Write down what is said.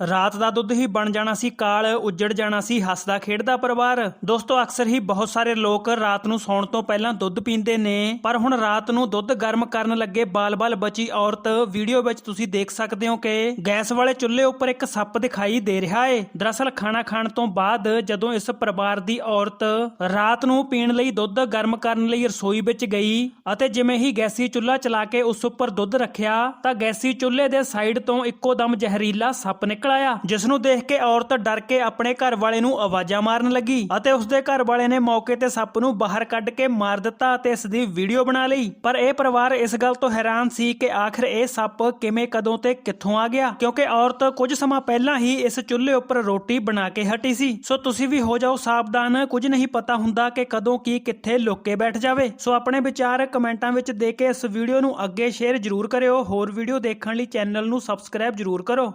ਰਾਤ ਦਾ ਦੁੱਧ ਹੀ ਬਣ ਜਾਣਾ ਸੀ ਕਾਲ, ਉੱਜੜ ਜਾਣਾ ਸੀ, ਹੱਸਦਾ ਖੇਡਦਾ ਪਰਿਵਾਰ। ਦੋਸਤੋ, ਅਕਸਰ ਹੀ ਬਹੁਤ ਸਾਰੇ ਲੋਕ ਰਾਤ ਨੂੰ ਸੌਣ ਤੋਂ ਪਹਿਲਾਂ ਦੁੱਧ ਪੀਂਦੇ ਨੇ। ਪਰ ਹੁਣ ਰਾਤ ਨੂੰ ਦੁੱਧ ਗਰਮ ਕਰਨ ਲੱਗੇ ਬਾਲ-ਬਾਲ ਬਚੀ ਔਰਤ, ਵੀਡੀਓ ਵਿੱਚ ਤੁਸੀਂ ਦੇਖ ਸਕਦੇ ਹੋ ਕਿ ਗੈਸ ਵਾਲੇ ਚੁੱਲ੍ਹੇ ਉੱਪਰ ਇੱਕ ਸੱਪ ਦਿਖਾਈ ਦੇ ਰਿਹਾ ਏ। ਦਰਅਸਲ, ਖਾਣਾ ਖਾਣ ਤੋਂ ਬਾਅਦ ਜਦੋਂ ਇਸ ਪਰਿਵਾਰ ਦੀ ਔਰਤ ਰਾਤ ਨੂੰ ਪੀਣ ਲਈ ਦੁੱਧ ਗਰਮ ਕਰਨ ਲਈ ਰਸੋਈ ਵਿੱਚ ਗਈ ਅਤੇ ਜਿਵੇਂ ਹੀ ਗੈਸੀ ਚੁੱਲ੍ਹਾ ਚਲਾ ਕੇ ਉਸ ਉੱਪਰ ਦੁੱਧ ਰੱਖਿਆ, ਤਾਂ ਗੈਸੀ ਚੁੱਲ੍ਹੇ ਦੇ ਸਾਈਡ ਤੋਂ ਇੱਕੋ ਦਮ ਜ਼ਹਿਰੀਲਾ ਸੱਪ ਨਿਕਲ ਆਇਆ ਜਿਸ ਨੂੰ ਦੇਖ ਕੇ ਔਰਤ ਡਰ ਕੇ ਆਪਣੇ ਘਰ ਵਾਲੇ ਨੂੰ ਆਵਾਜ਼ਾਂ ਮਾਰਨ ਲੱਗੀ ਅਤੇ ਉਸਦੇ ਘਰ ਵਾਲੇ ਨੇ ਮੌਕੇ ਤੇ ਸੱਪ ਨੂੰ ਬਾਹਰ ਕੱਢ ਕੇ ਮਾਰ ਦਿੱਤਾ ਅਤੇ ਇਸ ਦੀ ਵੀਡੀਓ ਬਣਾ ਲਈ। ਪਰ ਇਹ ਪਰਿਵਾਰ ਇਸ ਗੱਲ ਤੋਂ ਹੈਰਾਨ ਸੀ ਕਿ ਆਖਰ ਇਹ ਸੱਪ ਕਿਵੇਂ ਕਦੋਂ ਤੇ ਕਿੱਥੋਂ ਆ ਗਿਆ, ਕਿਉਂਕਿ ਔਰਤ ਕੁਝ ਸਮਾਂ ਪਹਿਲਾਂ ਹੀ ਇਸ ਚੁੱਲ੍ਹੇ ਉੱਪਰ ਰੋਟੀ ਬਣਾ ਕੇ ਹਟੀ ਸੀ। ਸੋ ਤੁਸੀਂ ਵੀ ਹੋ ਜਾਓ ਸਾਵਧਾਨ, ਕੁਝ ਨਹੀਂ ਪਤਾ ਹੁੰਦਾ ਕਿ ਕਦੋਂ ਕੀ ਕਿੱਥੇ ਲੁੱਕ ਕੇ ਬੈਠ ਜਾਵੇ। ਸੋ ਆਪਣੇ ਵਿਚਾਰ ਕਮੈਂਟਾਂ ਵਿੱਚ ਦੇ ਕੇ ਇਸ ਵੀਡੀਓ ਨੂੰ ਅੱਗੇ ਸ਼ੇਅਰ ਜ਼ਰੂਰ ਕਰਿਓ। ਹੋਰ ਵੀਡੀਓ ਦੇਖਣ ਲਈ ਚੈਨਲ ਨੂੰ ਸਬਸਕ੍ਰਾਈਬ ਜ਼ਰੂਰ ਕਰੋ।